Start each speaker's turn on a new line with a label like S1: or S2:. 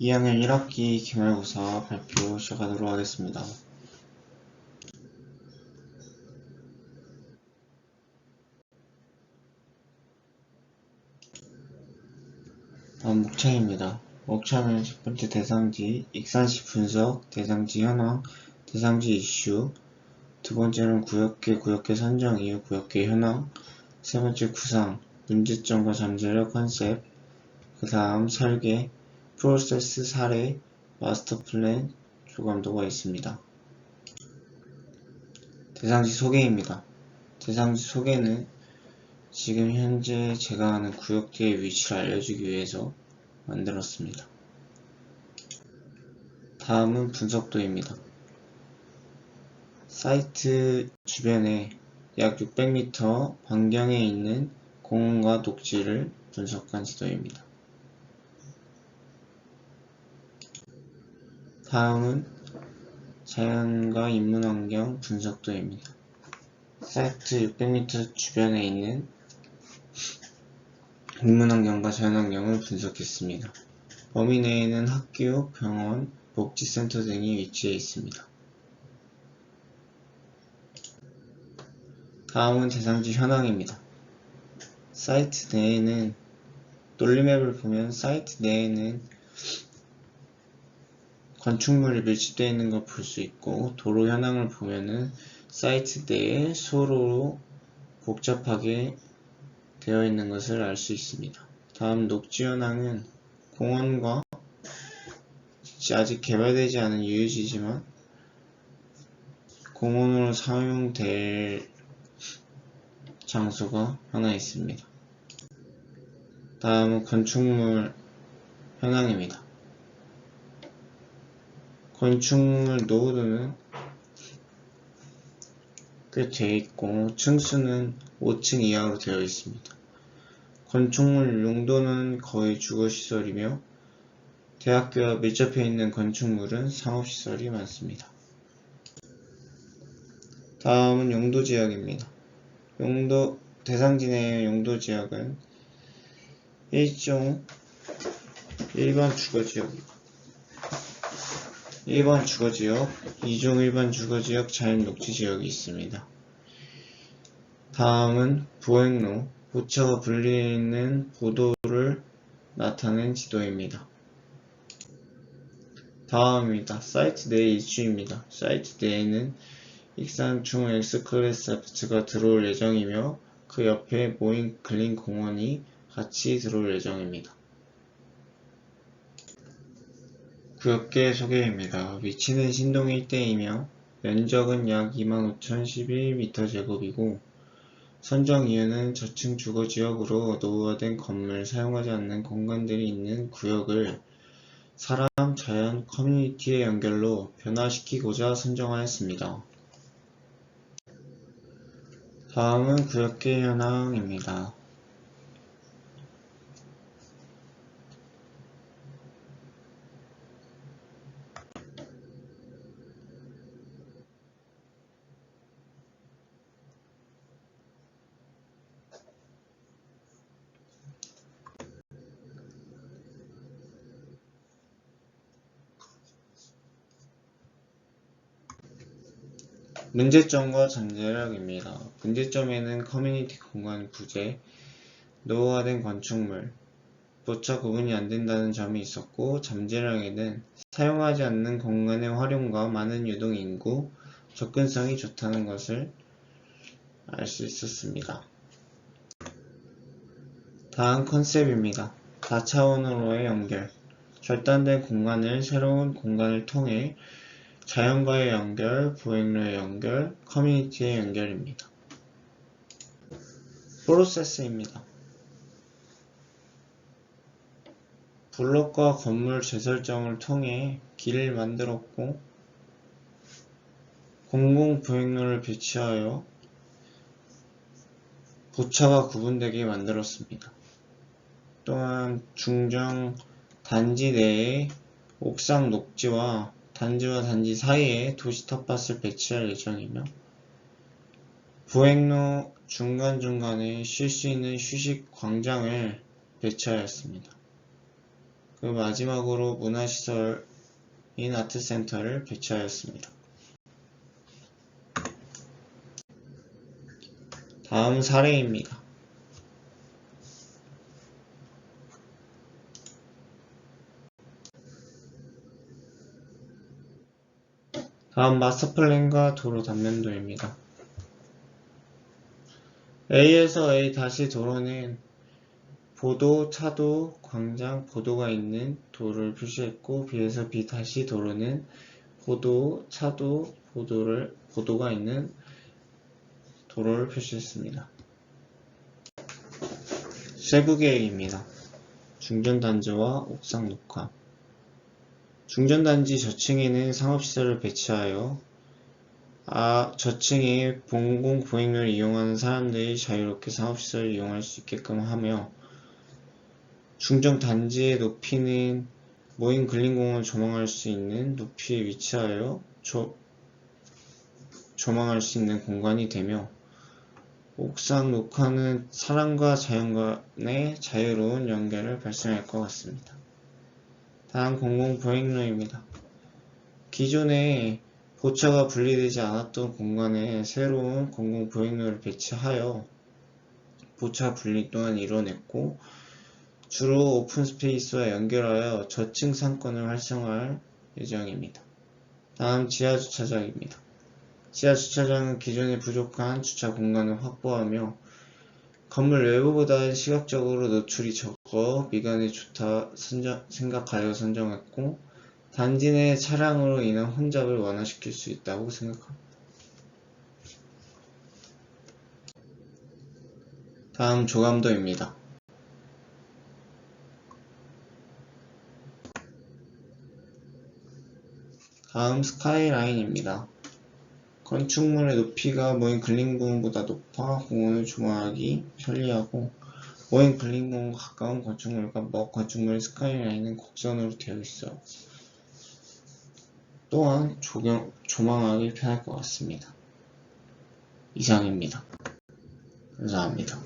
S1: 2학년 1학기 기말고사 발표 시작하도록 하겠습니다. 다음 목차입니다. 목차는 첫 번째 대상지, 익산시 분석, 대상지 현황, 대상지 이슈, 두 번째는 구역계, 구역계 선정 이후 구역계 현황, 세 번째 구상, 문제점과 잠재력 컨셉, 그 다음 설계, 프로세스 사례, 마스터 플랜, 조감도가 있습니다. 대상지 소개입니다. 대상지 소개는 지금 현재 제가 하는 구역대의 위치를 알려주기 위해서 만들었습니다. 다음은 분석도입니다. 사이트 주변에 약 600m 반경에 있는 공원과 녹지를 분석한 지도입니다. 다음은 자연과 인문환경 분석도입니다. 사이트 600m 주변에 있는 인문환경과 자연환경을 분석했습니다. 범위 내에는 학교, 병원, 복지센터 등이 위치해 있습니다. 다음은 대상지 현황입니다. 사이트 내에는 논리맵을 보면 사이트 내에는 건축물이 밀집되어 있는 걸 볼 수 있고 도로 현황을 보면은 사이트 내에 서로 복잡하게 되어 있는 것을 알 수 있습니다. 다음 녹지 현황은 공원과 아직 개발되지 않은 유유지지만 공원으로 사용될 장소가 하나 있습니다. 다음은 건축물 현황입니다. 건축물 노후도는 꽤 되어 있고 층수는 5층 이하로 되어 있습니다. 건축물 용도는 거의 주거시설이며 대학교와 밀접해 있는 건축물은 상업시설이 많습니다. 다음은 용도지역입니다. 용도 대상지 내의 용도지역은 1종 일반 주거지역입니다. 1번 주거지역, 2종 일반 주거지역 자연 녹지지역이 있습니다. 다음은 보행로, 보차가 분리있는 보도를 나타낸 지도입니다. 다음입니다. 사이트 내 이슈입니다. 사이트 내에는 익산중 X클래스 아파트가 들어올 예정이며 그 옆에 모인 클린 공원이 같이 들어올 예정입니다. 구역계 소개입니다. 위치는 신동 일대이며 면적은 약 25,011m3이고 선정 이유는 저층 주거지역으로 노후화된 건물 사용하지 않는 공간들이 있는 구역을 사람, 자연, 커뮤니티의 연결로 변화시키고자 선정하였습니다. 다음은 구역계 현황입니다. 문제점과 잠재력입니다. 문제점에는 커뮤니티 공간 부재, 노후화된 건축물, 보차 구분이 안 된다는 점이 있었고 잠재력에는 사용하지 않는 공간의 활용과 많은 유동 인구, 접근성이 좋다는 것을 알 수 있었습니다. 다음 컨셉입니다. 4차원으로의 연결 절단된 공간을 새로운 공간을 통해 자연과의 연결, 보행로의 연결, 커뮤니티의 연결입니다. 프로세스입니다. 블록과 건물 재설정을 통해 길을 만들었고 공공 보행로를 배치하여 보차가 구분되게 만들었습니다. 또한 중정 단지 내에 옥상 녹지와 단지와 단지 사이에 도시 텃밭을 배치할 예정이며 보행로 중간중간에 쉴 수 있는 휴식 광장을 배치하였습니다. 그 마지막으로 문화시설인 아트센터를 배치하였습니다. 다음 사례입니다. 다음 마스터플랜과 도로 단면도입니다. A에서 A 다시 도로는 보도, 차도, 광장, 보도가 있는 도로를 표시했고 B에서 B 다시 도로는 보도, 차도, 보도를 보도가 있는 도로를 표시했습니다. 세부 계획입니다. 중전단지와 옥상 녹화 중전단지 저층에는 상업시설을 배치하여 아, 저층에 공공 보행로를 이용하는 사람들이 자유롭게 상업시설을 이용할 수 있게끔 하며 중정단지의 높이는 모임 근린공원을 조망할 수 있는 높이에 위치하여 조, 조망할 수 있는 공간이 되며 옥상 녹화는 사람과 자연 간의 자유로운 연결을 발생할 것 같습니다. 다음 공공 보행로입니다. 기존에 보차가 분리되지 않았던 공간에 새로운 공공 보행로를 배치하여 보차 분리 또한 이뤄냈고 주로 오픈 스페이스와 연결하여 저층 상권을 활성화할 예정입니다. 다음 지하 주차장입니다. 지하 주차장은 기존에 부족한 주차 공간을 확보하며 건물 외부보다 시각적으로 노출이 적어 미관이 좋다 선정- 생각하여 선정했고 단지 내 차량으로 인한 혼잡을 완화시킬 수 있다고 생각합니다. 다음 조감도입니다. 다음 스카이라인입니다. 건축물의 높이가 모임 근린공원보다 높아 공원을 조망하기 편리하고 모임 근린공원과 가까운 건축물과 먼 건축물의 스카이라인은 곡선으로 되어 있어 또한 조경, 조망하기 편할 것 같습니다. 이상입니다. 감사합니다.